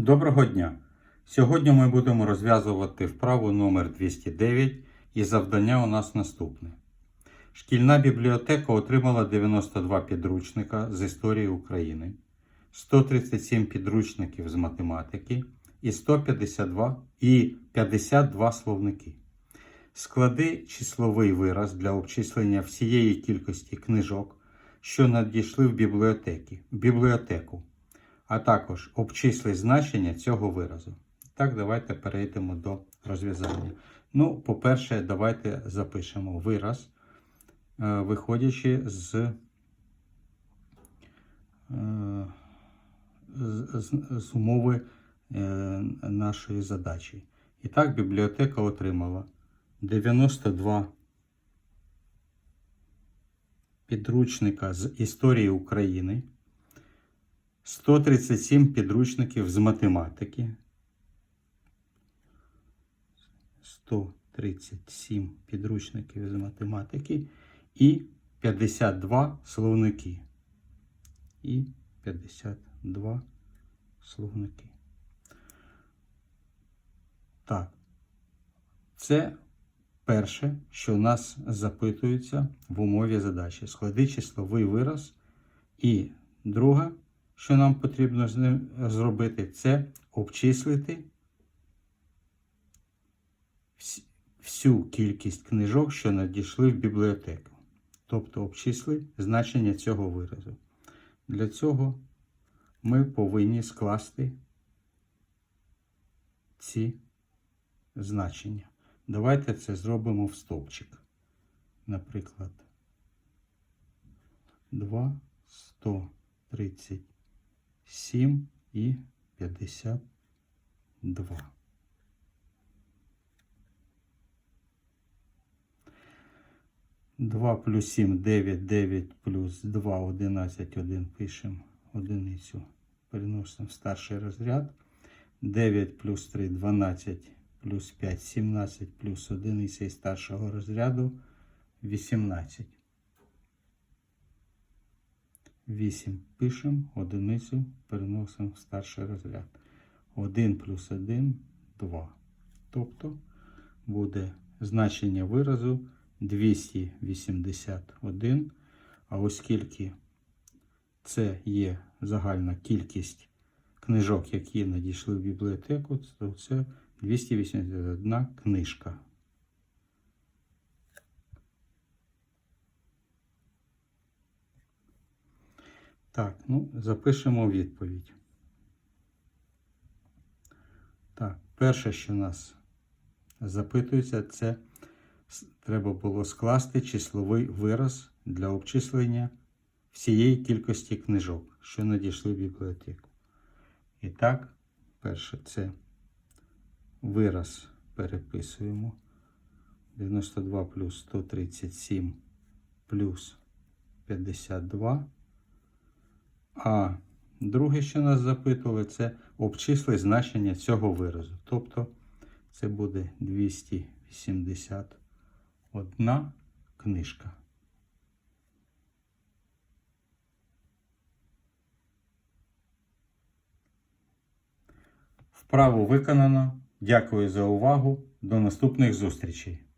Доброго дня! Сьогодні ми будемо розв'язувати вправу номер 209 і завдання у нас наступне. Шкільна бібліотека отримала 92 підручника з історії України, 137 підручників з математики і 152 і 52 словники. Склади числовий вираз для обчислення всієї кількості книжок, що надійшли в бібліотеки, бібліотеку а також обчисли значення цього виразу. Так, давайте перейдемо до розв'язання. Ну, по-перше, давайте запишемо вираз, е, виходячи з, е, з, з- з умови е, нашої задачі. І так, бібліотека отримала 92 підручника з історії України. 137 підручників з математики. 137 підручників з математики і 52 словники. І 52 словники. Так. Це перше, що у нас запитується в умові задачі. Склади числовий вираз. І друга що нам потрібно з ним зробити, це обчислити всю кількість книжок, що надійшли в бібліотеку. Тобто обчисли значення цього виразу. Для цього ми повинні скласти ці значення. Давайте це зробимо в стовпчик. Наприклад, 2, 130. 7 і 52. Два плюс 7, 9, 9 плюс 2, 11, 1 пишемо одиницю. Переносимо старший розряд. 9 плюс 3, 12 плюс 5, 17 плюс одиниця із старшого розряду 18. 8 пишемо, одиницю переносимо в старший розряд. 1 плюс 1 2. Тобто буде значення виразу 281. А оскільки це є загальна кількість книжок, які надійшли в бібліотеку, то це 281 книжка. Так, ну, запишемо відповідь. Так, перше, що нас запитується, це треба було скласти числовий вираз для обчислення всієї кількості книжок, що надійшли в бібліотеку. І так, перше, це вираз переписуємо. 92 плюс 137 плюс 52. А друге, що нас запитували, це обчисли значення цього виразу. Тобто це буде 281 книжка. Вправу виконано. Дякую за увагу. До наступних зустрічей.